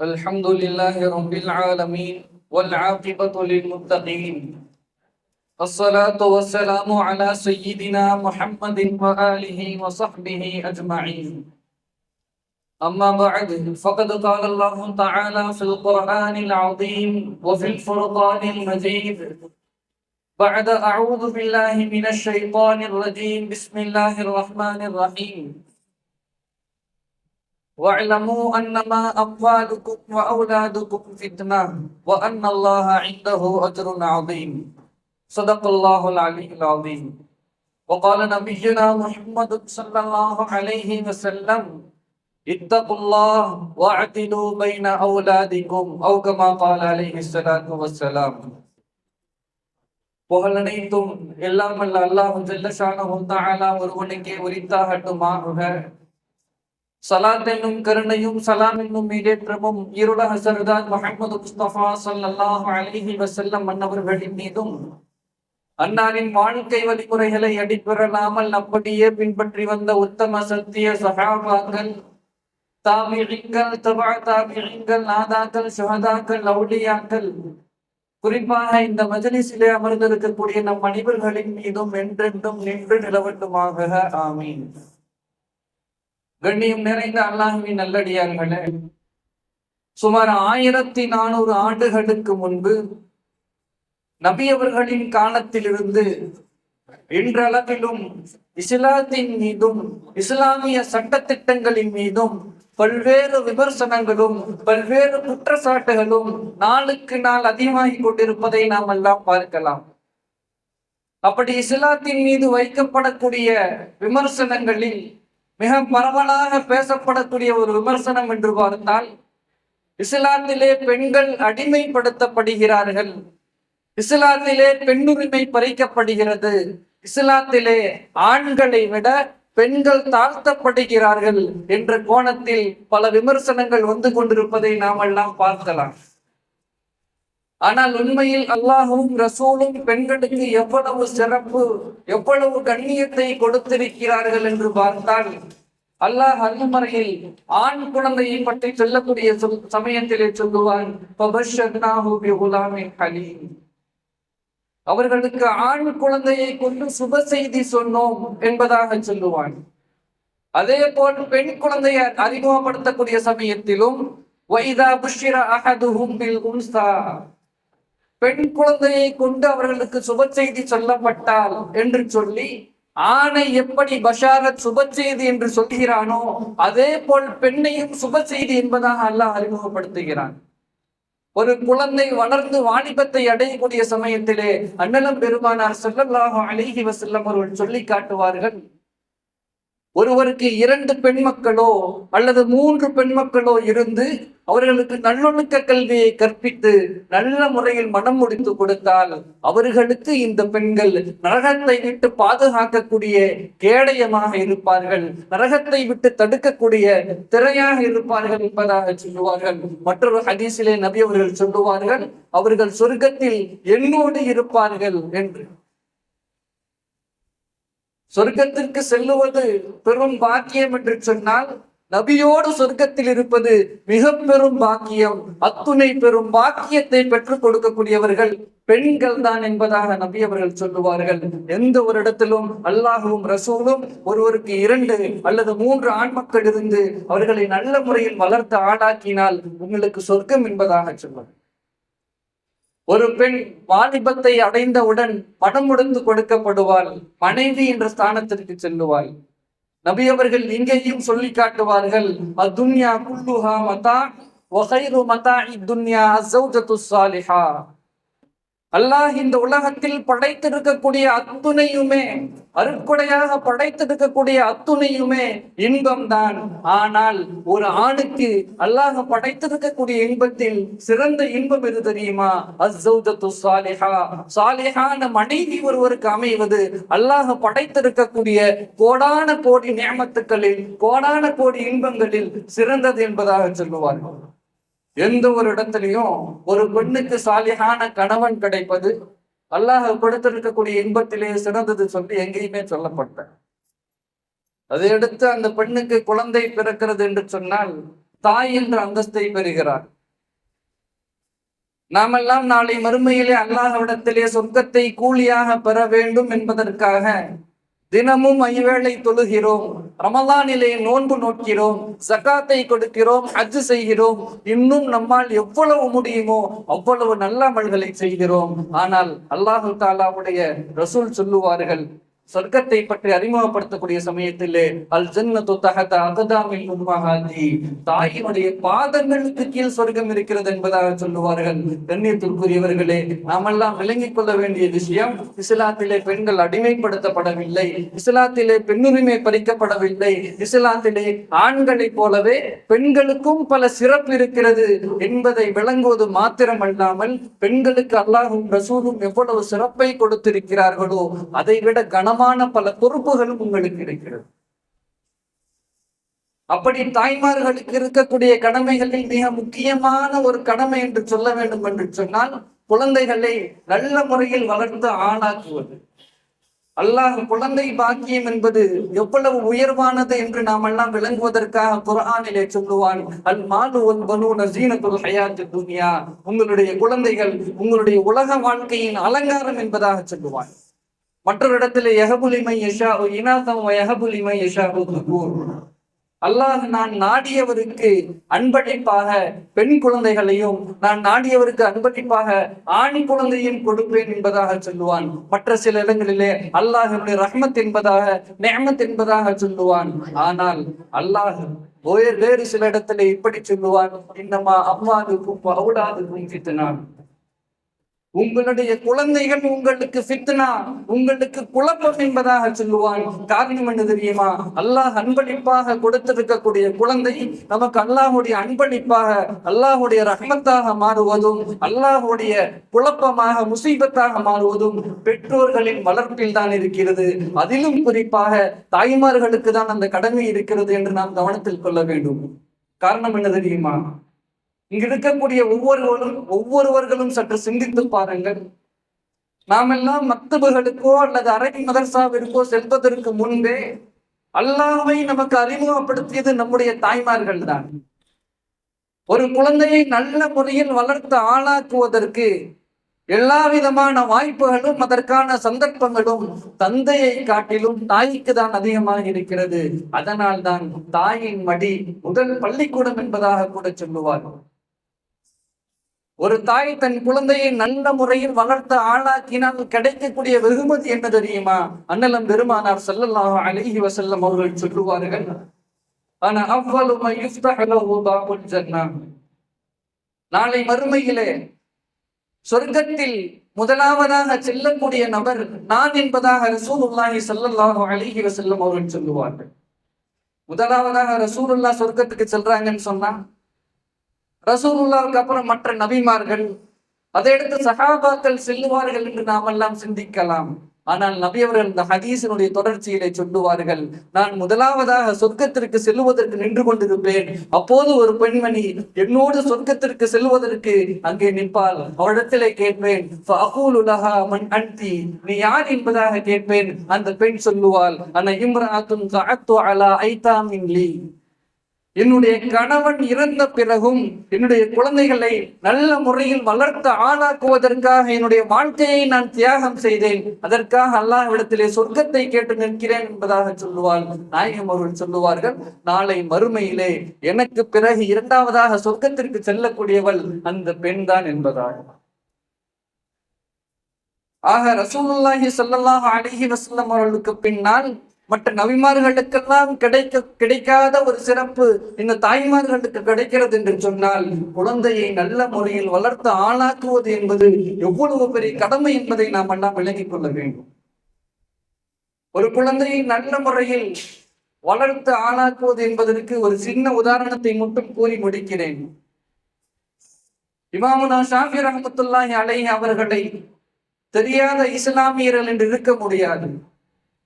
الحمد لله رب العالمين والعاقبة للمتقين. الصلاة والسلام على سيدنا محمد وآله وصحبه أجمعين. أما بعد فقد قال الله تعالى في القرآن العظيم وفي الفرقان المجيد بعد أعوذ بالله من الشيطان الرجيم. بسم الله الرحمن الرحيم. واعلموا أنما أموالكم وأولادكم فتنة وأن الله عنده أجر عظيم صدق الله العلي العظيم وقال نبينا محمد صلى الله عليه وسلم اتقوا الله واعدلوا بين أولادكم أو كما قال عليه الصلاة والسلام புகழனைத்தும் எல்லாம் அல்ல அல்லாஹ் ஜல்லஷானஹு தஆலா ஒருவனுக்கே உரித்தாகட்டுமாக சலாத் என்னும் கருணையும் சலாம் என்னும் மீடேற்றமும் இருளக சர்தார் முகமது முஸ்தபா சல்லாஹ் அலிஹி வசல்லம் மன்னவர்களின் மீதும் அன்னாரின் வாழ்க்கை வழிமுறைகளை அடிபெறலாமல் அப்படியே பின்பற்றி வந்த உத்தம சத்திய சகாபாக்கள் தாபிழிங்கள் தபா தாபிழிங்கள் நாதாக்கள் சுகதாக்கள் லவுடியாக்கள் குறிப்பாக இந்த மஜலிசிலே அமர்ந்திருக்கக்கூடிய நம் அனைவர்களின் மீதும் என்றென்றும் நின்று நிலவட்டுமாக. ஆமீன். கண்ணியம் நிறைந்த அல்லாஹுவின் நல்லடியார்களே சுமார் ஆயிரத்தி நானூறு ஆண்டுகளுக்கு முன்பு நபியவர்களின் காலத்திலிருந்து இன்றளவிலும் இஸ்லாத்தின் மீதும் இஸ்லாமிய சட்டத்திட்டங்களின் மீதும் பல்வேறு விமர்சனங்களும் பல்வேறு குற்றச்சாட்டுகளும் நாளுக்கு நாள் அதிகமாகி கொண்டிருப்பதை நாம் எல்லாம் பார்க்கலாம். அப்படி இஸ்லாத்தின் மீது வைக்கப்படக்கூடிய விமர்சனங்களில் மிக பரவலாக பேசப்படக்கூடிய ஒரு விமர்சனம் என்று பார்த்தால் இஸ்லாத்திலே பெண்கள் அடிமைப்படுத்தப்படுகிறார்கள். இஸ்லாத்திலே பெண்ணுரிமை பறிக்கப்படுகிறது. இஸ்லாத்திலே ஆண்களை விட பெண்கள் தாழ்த்தப்படுகிறார்கள் என்ற கோணத்தில் பல விமர்சனங்கள் வந்து கொண்டிருப்பதை நாம் எல்லாம் பார்க்கலாம். ஆனால் உண்மையில் அல்லாஹும் ரசூலும் பெண்களுக்கு எவ்வளவு சிறப்பு எவ்வளவு கண்ணியத்தை கொடுத்திருக்கிறார்கள் என்று பார்த்தால் அல்லாஹ் அருள்மறையில் ஆண் குழந்தையை பற்றி சொல்லக்கூடிய சமயத்திலே சொல்லுவான் அவர்களுக்கு ஆண் குழந்தையை கொண்டு சுப செய்தி சொன்னோம் என்பதாக சொல்லுவான். அதே போல் பெண் குழந்தையை அறிமுகப்படுத்தக்கூடிய சமயத்திலும் "வைதா பெண் குழந்தையை கொண்டு அவர்களுக்கு சுப செய்தி சொல்லப்பட்டால் என்று சொல்லி ஆணை எப்படி பஷாரத் சுப செய்தி என்று சொல்கிறானோ அதே போல் பெண்ணையும் சுப செய்தி என்பதாக அல்லாஹ் அறிமுகப்படுத்துகிறான். ஒரு குழந்தை வளர்ந்து வாணிபத்தை அடையக்கூடிய சமயத்திலே அண்ணலம் பெருமானார் செல்லல்லாக அழகி வசல்லம் அவர்கள் சொல்லி காட்டுவார்கள் ஒருவருக்கு இரண்டு பெண் மக்களோ அல்லது மூன்று பெண் மக்களோ இருந்து அவர்களுக்கு நல்லொழுக்க கல்வியை கற்பித்து நல்ல முறையில் மனம் முடித்து கொடுத்தால் அவர்களுக்கு இந்த பெண்கள் நரகத்தை விட்டு பாதுகாக்கக்கூடிய கேடயமாக இருப்பார்கள். நரகத்தை விட்டு தடுக்கக்கூடிய திரையாக இருப்பார்கள் என்பதாக சொல்லுவார்கள். மற்றொரு ஹதீஸிலே நபி அவர்கள் சொல்லுவார்கள் அவர்கள் சொர்க்கத்தில் என்னோடு இருப்பார்கள் என்று. சொர்க்கத்திற்கு செல்லுவது பெரும் பாக்கியம் என்று சொன்னால் நபியோடு சொர்க்கத்தில் இருப்பது மிக பெரும் பாக்கியம். அத்துணை பெரும் பாக்கியத்தை பெற்றுக் கொடுக்கக்கூடியவர்கள் பெண்கள் தான் என்பதாக நபி அவர்கள் சொல்லுவார்கள். எந்த ஒரு இடத்திலும் அல்லாஹுவும் ரசூலும் ஒருவருக்கு இரண்டு அல்லது மூன்று ஆண் மக்கள் இருந்து அவர்களை நல்ல முறையில் வளர்த்து ஆளாக்கினால் உங்களுக்கு சொர்க்கம் என்பதாக சொல்வார்கள். ஒரு பெண் வாலிபத்தை அடைந்தவுடன் பணம் முடிந்து கொடுக்கப்படுவாள் மனைவி என்ற ஸ்தானத்திற்கு செல்லுவாள். நபி அவர்கள் இங்கேயும் சொல்லி காட்டுவார்கள் அதுன்யா குல்லுஹா மதா ஒஹைரு மதா இத்துன்யா அஸ்ஸௌஜத்து சாலிஹா அல்லாஹ் இந்த உலகத்தில் படைத்திருக்கக்கூடிய அத்துணையுமே அருட்கொடையாக படைத்திருக்கக்கூடிய அத்துணையுமே இன்பம்தான். ஆனால் ஒரு ஆணுக்கு அல்லாஹ் படைத்திருக்கக்கூடிய இன்பத்தில் சிறந்த இன்பம் எது தெரியுமா? அஸ்ஸௌஜத்து சாலிஹா சாலிஹான மனைவி ஒருவருக்கு அமைவது அல்லாஹ் படைத்திருக்கக்கூடிய கோடான கோடி நியமத்துக்களில் கோடான கோடி இன்பங்களில் சிறந்தது என்பதாக சொல்லுவார்கள். எந்த ஒரு இடத்துலயும் ஒரு பெண்ணுக்கு சாலியான கணவன் கிடைப்பது அல்லாஹ் கொடுத்திருக்கக்கூடிய இன்பத்திலே சிறந்தது சொல்லி எங்கேயுமே சொல்லப்பட்ட அதையடுத்து அந்த பெண்ணுக்கு குழந்தை பிறக்கிறது என்று சொன்னால் தாய் என்ற அந்தஸ்தை பெறுகிறார். நாமெல்லாம் நாளை மறுமையிலே அல்லாஹ்விடத்திலே சொர்க்கத்தை கூலியாக பெற வேண்டும் என்பதற்காக தினமும் ஐவேளை தொழுகிறோம். ரமலானிலே நோன்பு நோக்கிறோம். சக்காத்தை கொடுக்கிறோம். ஹஜ் செய்கிறோம். இன்னும் நம்மால் எவ்வளவு முடியுமோ அவ்வளவு நல்ல அமல்களை செய்கிறோம். ஆனால் அல்லாஹு தாலாவுடைய ரசூல் சொல்லுவார்கள் சொர்க்கத்தை பற்றி அறிமுகப்படுத்தக்கூடிய சமயத்திலே அல் ஜன்னத்து தகத அகதாமில் தாயினுடைய பாதங்களுக்கு கீழ் சொர்க்கம் இருக்கிறது என்பதாக சொல்லுவார்கள். கண்ணியத்திற்குரியவர்களே நாமெல்லாம் விளங்கிக் கொள்ள வேண்டிய விஷயம் இஸ்லாத்திலே பெண்கள் அடிமைப்படுத்தப்படவில்லை இஸ்லாத்திலே பெண்ணுரிமை பறிக்கப்படவில்லை இஸ்லாத்திலே ஆண்களைப் போலவே பெண்களுக்கும் பல சிறப்பு இருக்கிறது என்பதை விளங்குவது மாத்திரம் அல்லாமல் பெண்களுக்கு அல்லாஹும் ரசூலும் எவ்வளவு சிறப்பை கொடுத்திருக்கிறார்களோ அதை விட கனம் கனமான பல பொறுப்புகளும் உங்களுக்கு இருக்கிறது. அப்படி தாய்மார்களுக்கு இருக்கக்கூடிய கடமைகளில் மிக முக்கியமான ஒரு கடமை என்று சொல்ல வேண்டும் என்று சொன்னால் குழந்தைகளை நல்ல முறையில் வளர்த்து ஆளாக்குவது. அல்லாஹ் குழந்தை பாக்கியம் என்பது எவ்வளவு உயர்வானது என்று நாம் எல்லாம் விளங்குவதற்காக குர்ஆனிலே சொல்லுவான் அல் மாலு வல் பனூன ஜீனத்துல் ஹயாத்து துன்யா. உங்களுடைய குழந்தைகள் உங்களுடைய உலக வாழ்க்கையின் அலங்காரம் என்பதாக சொல்லுவான் மற்றொரு இடத்துல யஹபுலிமை இனாசம் இனாதம் யஹபுலிமை யஷா அல்லாஹ் நான் நாடியவருக்கு அன்பளிப்பாக பெண் குழந்தைகளையும் நான் நாடியவருக்கு அன்பளிப்பாக ஆணி குழந்தையும் கொடுப்பேன் என்பதாக சொல்லுவான். மற்ற சில இடங்களிலே அல்லாஹனுடைய ரஹ்மத் என்பதாக நேமத் என்பதாக சொல்லுவான். ஆனால் அல்லாஹ் வேறு வேறு சில இடத்துல இப்படி சொல்லுவான் இன்னமா அம்மாவுக்கும் பவுடாதுக்கும் ஃபித்னான் உங்களுடைய குழந்தைகள் உங்களுக்கு ஃபித்னா உங்களுக்கு குழப்பம் என்பதாக சொல்லுவான். காரணம் என்ன தெரியுமா? அல்லாஹ் அன்பளிப்பாக கொடுத்திருக்கக்கூடிய குழந்தை நமக்கு அல்லாஹுடைய அன்பளிப்பாக அல்லாஹுடைய ரஹ்மத்தாக மாறுவதும் அல்லாஹுடைய குழப்பமாக முசீபத்தாக மாறுவதும் பெற்றோர்களின் வளர்ப்பில் தான் இருக்கிறது. அதிலும் குறிப்பாக தாய்மார்களுக்கு தான் அந்த கடமை இருக்கிறது என்று நாம் கவனத்தில் கொள்ள வேண்டும். காரணம் என்ன தெரியுமா? இங்க இருக்கக்கூடிய ஒவ்வொருவரும் ஒவ்வொருவர்களும் சற்று சிந்தித்து பாருங்கள். நாமெல்லாம் மக்தபுகளுக்கோ அல்லது அரை மதர்சாவிற்கோ செல்வதற்கு முன்பே அல்லாவை நமக்கு அறிமுகப்படுத்தியது நம்முடைய தாய்மார்கள் தான். ஒரு குழந்தையை நல்ல முறையில் வளர்த்து ஆளாக்குவதற்கு எல்லா விதமான வாய்ப்புகளும் அதற்கான சந்தர்ப்பங்களும் தந்தையை காட்டிலும் தாய்க்கு தான் அதிகமாக இருக்கிறது. அதனால் தான் தாயின் மடி முதல் பள்ளிக்கூடம் என்பதாக கூட சொல்லுவார்கள். ஒரு தாய் தன் குழந்தையை நல்ல முறையில் வளர்த்து ஆளாக்கினால் கிடைக்கக்கூடிய வெகுமதி என்ன தெரியுமா? அண்ணலம் பெருமானார் ஸல்லல்லாஹு அழகி வசல்லம் அவர்கள் சொல்லுவார்கள் ஆனா அவ்வளவு ஜன்னா. நாளை மறுமையிலே சொர்க்கத்தில் முதலாவதாக செல்லக்கூடிய நபர் நான் என்பதாக ரசூலுல்லாஹி ஸல்லல்லாஹு அழகி வசல்லம் அவர்கள் சொல்லுவார்கள். முதலாவதாக ரசூலுல்லா சொர்க்கத்துக்கு செல்றாங்கன்னு சொன்னா ரசூலுல்லாவுக்கு அப்புறம் மற்ற நபிமார்கள் அதை எடுத்து சகாபாக்கள் செல்லுவார்கள் என்று நாம் எல்லாம் சிந்திக்கலாம். ஆனால் நபி அவர்கள் இந்த ஹதீசனுடைய தொடர்ச்சியிலே சொல்லுவார்கள் நான் முதலாவதாக சொர்க்கத்திற்கு செல்லுவதற்கு நின்று கொண்டிருப்பேன் அப்போது ஒரு பெண்மணி என்னோடு சொர்க்கத்திற்கு செல்வதற்கு அங்கே நிற்பாள் அவரிடத்திலே கேட்பேன் மன் அன்தி. நீ யார் என்பதாக கேட்பேன். அந்த பெண் சொல்லுவாள் அன இம்ராத்துன் என்னுடைய கணவன் இறந்த பிறகும் என்னுடைய குழந்தைகளை நல்ல முறையில் வளர்த்து ஆளாக்குவதற்காக என்னுடைய வாழ்க்கையை நான் தியாகம் செய்தேன். அதற்காக அல்லாஹ்விடத்திலே சொர்க்கத்தை கேட்டு நிற்கிறேன் என்பதாக சொல்லுவாள். நாயகம் அவர்கள் சொல்லுவார்கள் நாளை மறுமையிலே எனக்கு பிறகு இரண்டாவதாக சொர்க்கத்திற்கு செல்லக்கூடியவள் அந்த பெண் தான் என்பதாக ஆக ரசூலுல்லாஹி ஸல்லல்லாஹு அலைஹி வசல்லம் அவர்களுக்கு பின்னால் மற்ற நபிமார்களுக்கெல்லாம் கிடைக்க கிடைக்காத ஒரு சிறப்பு இந்த தாய்மார்களுக்கு கிடைக்கிறது என்று சொன்னால் குழந்தையை நல்ல முறையில் வளர்த்து ஆளாக்குவது என்பது எவ்வளவு பெரிய கடமை என்பதை நாம் எல்லாம் விளங்கிக் கொள்ள வேண்டும். ஒரு குழந்தையை நல்ல முறையில் வளர்த்து ஆளாக்குவது என்பதற்கு ஒரு சின்ன உதாரணத்தை மட்டும் கூறி முடிக்கிறேன். இமாமுனா ஷாஃபி ரஹமத்துல்லாஹி அலை அவர்களை தெரியாத இஸ்லாமியர்கள் என்று இருக்க முடியாது.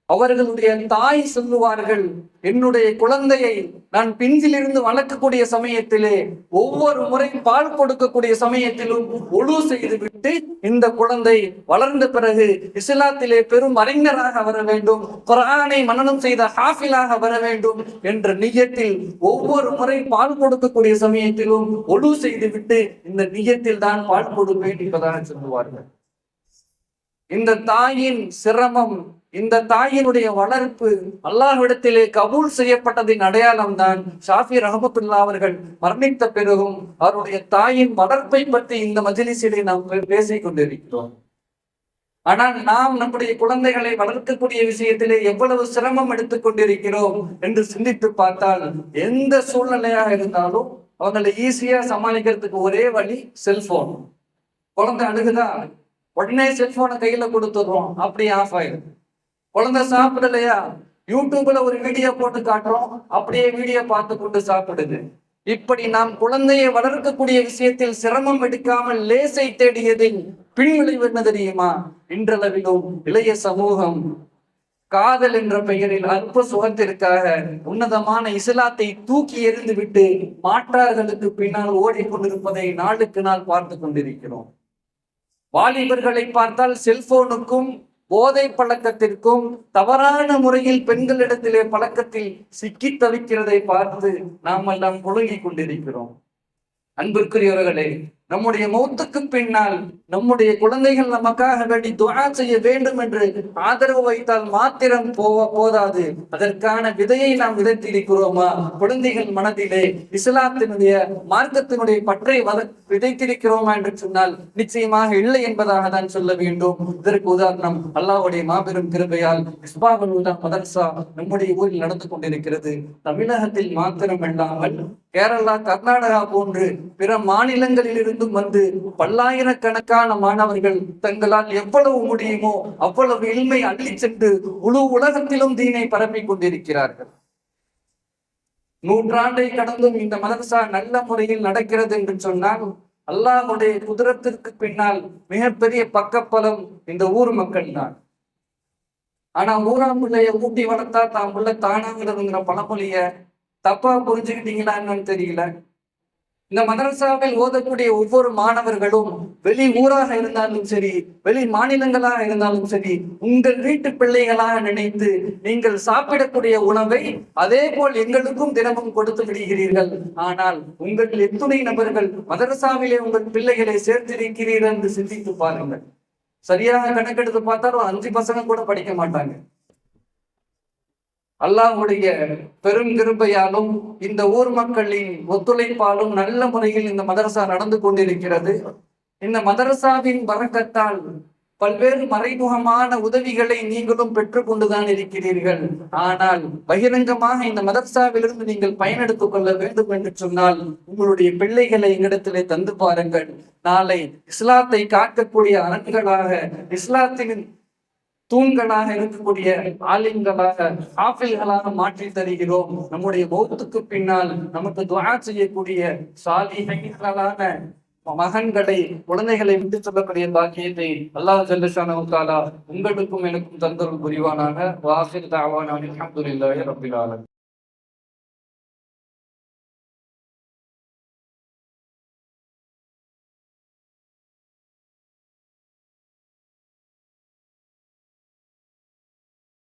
அவர்களுடைய தாய் சொல்லுவார்கள் என்னுடைய குழந்தையை நான் பிஞ்சிலிருந்து வளர்க்கக்கூடிய சமயத்திலே ஒவ்வொரு முறை பால் கொடுக்கக்கூடிய சமயத்திலும் ஒழு செய்துவிட்டு இந்த குழந்தை வளர்ந்த பிறகு இஸ்லாத்திலே பெரும் அறிஞராக வர வேண்டும் குரானை மனனம் செய்த ஹாஃபிலாக வர வேண்டும் என்ற நியத்தில் ஒவ்வொரு முறை பால் கொடுக்கக்கூடிய சமயத்திலும் ஒழு செய்துவிட்டு இந்த நியத்தில் தான் பால் கொடுப்பேன் என்பதாக சொல்லுவார்கள். இந்த தாயின் சிரமம் இந்த தாயினுடைய வளர்ப்பு அல்லாஹ்விடத்திலே கபூல் செய்யப்பட்டதின் அடையாளம் தான் ஷாஃபி ரஹமத்துல்லா அவர்கள் மரணித்த பிறகும் அவருடைய தாயின் வளர்ப்பை பற்றி இந்த மஜிலிசிலே நாம் பேசிக் கொண்டிருக்கிறோம் ஆனால் நாம் நம்முடைய குழந்தைகளை வளர்க்கக்கூடிய விஷயத்திலே எவ்வளவு சிரமம் எடுத்துக் கொண்டிருக்கிறோம் என்று சிந்தித்து பார்த்தால் எந்த சூழ்நிலையாக இருந்தாலும் அவங்களை ஈஸியா சமாளிக்கிறதுக்கு ஒரே வழி செல்போன். குழந்தை அழுகுதா? உடனே செல்போனை கையில கொடுத்துடுறோம் அப்படி ஆஃப் ஆயிடுது. குழந்தை சாப்பிடலையா? யூடியூப்ல ஒரு வீடியோ போட்டு காட்டுறோம். அப்படியே வீடியோ பார்த்து கொண்டு சாப்பிடுது. இப்படி நாம் குழந்தையை வளர்க்கக்கூடிய விஷயத்தில் சிரமம் எடுக்காமல் லேசை தேடியதில் பின்விளைவு என்ன தெரியுமா? இன்றளவிலும் இளைய சமூகம் காதல் என்ற பெயரில் அற்ப சுகத்திற்காக உன்னதமான இஸ்லாத்தை தூக்கி எறிந்து விட்டு மாற்றார்களுக்கு பின்னால் ஓடிக்கொண்டிருப்பதை நாளுக்கு நாள் பார்த்து கொண்டிருக்கிறோம். வாலிபர்களை பார்த்தால் செல்போனுக்கும் போதை பழக்கத்திற்கும் தவறான முறையில் பெண்களிடத்திலே பழக்கத்தில் சிக்கி தவிக்கிறதை பார்த்து நாம் எல்லாம் புழுங்கிக் கொண்டிருக்கிறோம். அன்பிற்குரியவர்களே நம்முடைய மௌத்துக்கு பின்னால் நம்முடைய குழந்தைகள் நமக்காக வேண்டி துவா செய்ய வேண்டும் என்று ஆதரவு வைத்தால் மாத்திரம் போவ போதாது. அதற்கான விதையை நாம் விதைத்திருக்கிறோமா? குழந்தைகள் மனதிலே இஸ்லாத்தினுடைய மார்க்கத்தினுடைய பற்றை வத விதைத்திருக்கிறோமா என்று சொன்னால் நிச்சயமாக இல்லை என்பதாக தான் சொல்ல வேண்டும். இதற்கு உதாரணம் அல்லாஹ்வுடைய மாபெரும் கிருபையால் உலா மதர்சா நம்முடைய ஊரில் நடந்து கொண்டிருக்கிறது. தமிழகத்தில் மாத்திரம் இல்லாமல் கேரளா கர்நாடகா போன்று பிற மாநிலங்களில் இருந்தும் வந்து பல்லாயிரக்கணக்கான மாணவர்கள் தங்களால் எவ்வளவு முடியுமோ அவ்வளவு இல்மை அள்ளி சென்று முழு உலகத்திலும் தீனை பரப்பிக் கொண்டிருக்கிறார்கள். நூற்றாண்டை கடந்தும் இந்த மதரசா நல்ல முறையில் நடக்கிறது என்று சொன்னால் அல்லாஹுடைய குதிரத்திற்கு பின்னால் மிகப்பெரிய பக்கப்பலம் இந்த ஊர் மக்கள் தான் ஆனா ஊராம் பிள்ளைய ஊட்டி வளர்த்தா தான் உள்ள தானாங்கிறதுங்கிற பழமொழிய தப்பா புரிஞ்சுக்கிட்டீங்களா என்னன்னு தெரியல. இந்த மதரசாவில் ஓதக்கூடிய ஒவ்வொரு மாணவர்களும் வெளி ஊராக இருந்தாலும் சரி வெளி மாநிலங்களாக இருந்தாலும் சரி உங்கள் வீட்டு பிள்ளைகளாக நினைத்து நீங்கள் சாப்பிடக்கூடிய உணவை அதே போல் எங்களுக்கும் தினமும் கொடுத்து விடுகிறீர்கள். ஆனால் உங்கள் எத்துணை நபர்கள் மதரசாவிலே உங்கள் பிள்ளைகளை சேர்த்திருக்கிறீர்கள் என்று சிந்தித்து பாருங்கள். சரியாக கணக்கெடுத்து பார்த்தாலும் அஞ்சு பசங்க கூட படிக்க மாட்டாங்க. அல்லாஹ்வுடைய பெரும் கிருபையாலும் இந்த ஊர் மக்களின் ஒத்துழைப்பாலும் நல்ல முறையில் இந்த மதரசா நடந்து கொண்டிருக்கிறது. இந்த மதரசாவின் வரக்கத்தால் பல்வேறு மறைமுகமான உதவிகளை நீங்களும் பெற்றுக்கொண்டுதான் இருக்கிறீர்கள். ஆனால் பகிரங்கமாக இந்த மதர்சாவிலிருந்து நீங்கள் பயனெடுத்துக் கொள்ள வேண்டும் என்று சொன்னால் உங்களுடைய பிள்ளைகளை எங்களிடத்திலே தந்து பாருங்கள். நாளை இஸ்லாத்தை காக்கக்கூடிய அரண்களாக இஸ்லாத்தின் தூண்களாக இருக்கக்கூடிய ஆலிம்களாக ஆஃபில்களாக மாற்றி தருகிறோம். நம்முடைய மௌத்துக்கு பின்னால் நமக்கு துவா செய்யக்கூடிய சாலிகளான மகன்களை குழந்தைகளை விட்டு சொல்லக்கூடிய பாக்கியத்தை அல்லாஹ் ஜல்லஷானவுக்காலா உங்களுக்கும் எனக்கும் தந்தரும் புரிவானாக. வாசிர் தாவான அல்ஹம்துலில்லாஹி ரப்பில்